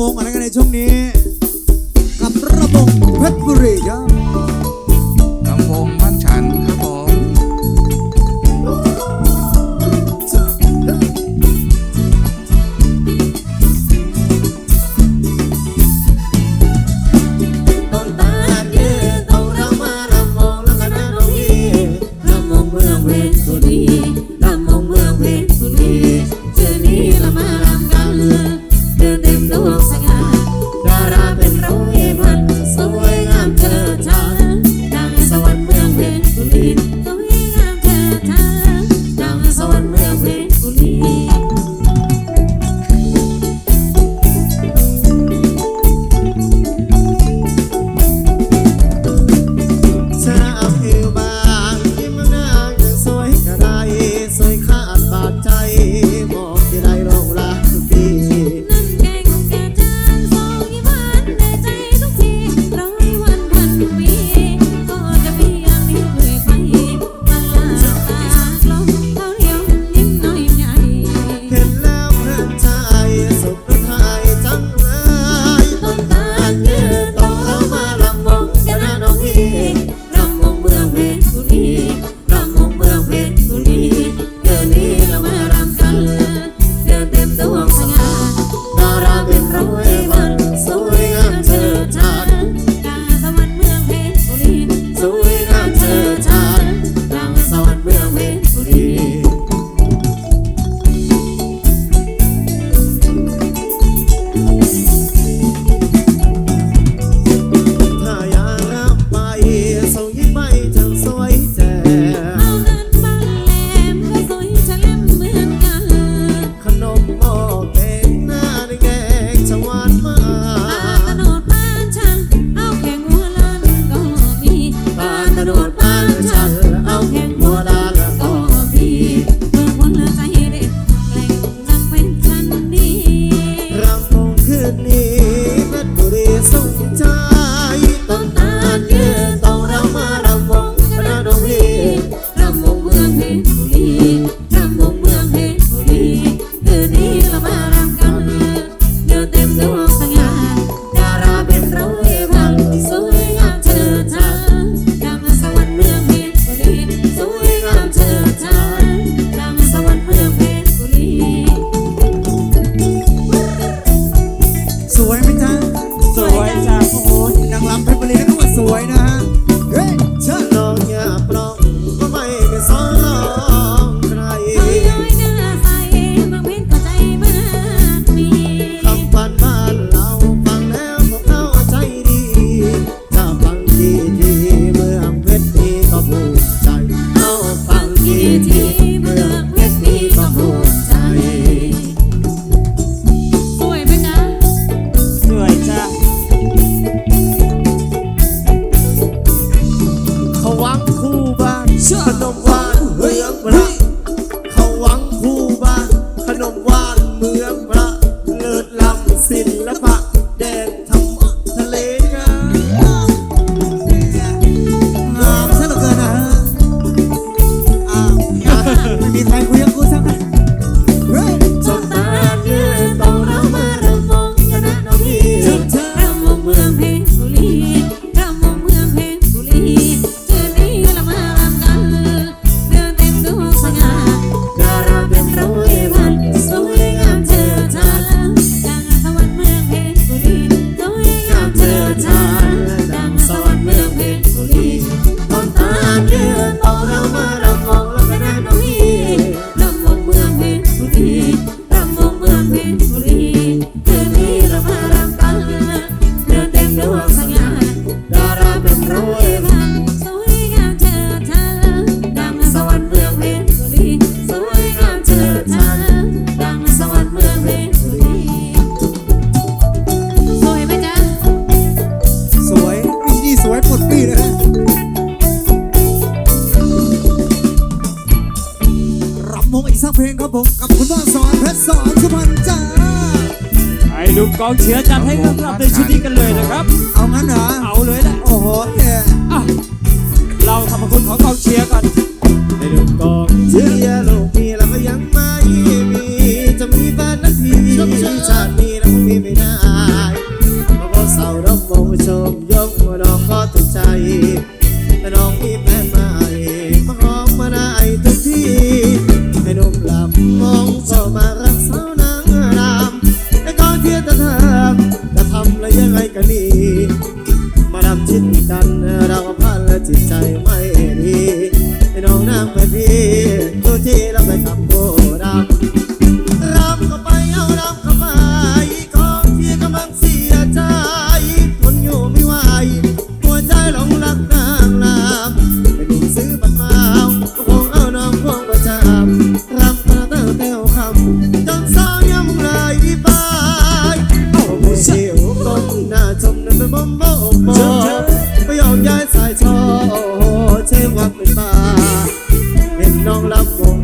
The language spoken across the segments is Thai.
มงอะไรกันในช่วงนี้ กับระบงเพชรบุรีครับ sulit สักเพลงครับผมกับคุณพ่อสอนเพชรสอนสุพรรณจ้าไอ้ลูกกองเชียร์จัดให้กับในชุดนี้กันเลยนะครับ เอางั้นเหรอเอาเลยแหละโอ้โหเอ๋อะเราขอบคุณของกองเชียร์ก่อนไอ้ลูกกองเชียร์ลูกมีแล้วก็ยังไม่มีจะมีบ้นนักทีชาตินี้เราคงมีไม่ได้เพราะว่าสาวรับมองชมยกมานอนก็ถูกใจ la voz.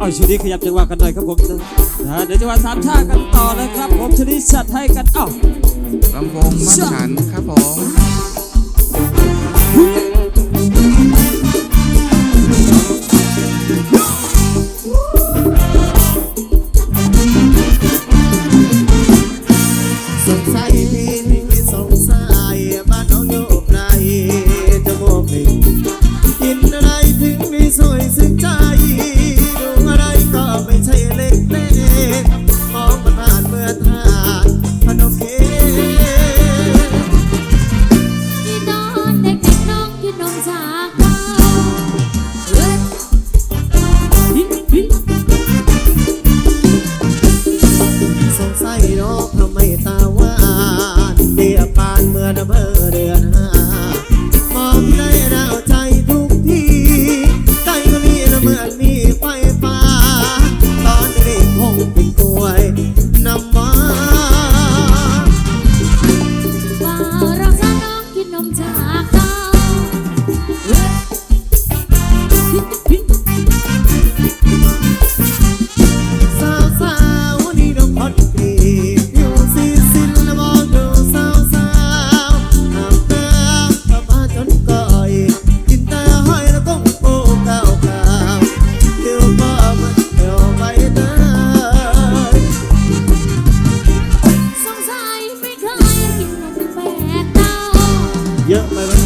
เอาชุดนี้ขยับจังหวะกันหน่อยครับผมเดี๋ยวจังหวะสามท่ากันต่อเลยครับผมชุดนี้จัดให้กันอ้าวลำวงมั่นฉันครับผม Yeah.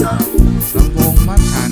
ลำโพงมาตรฐาน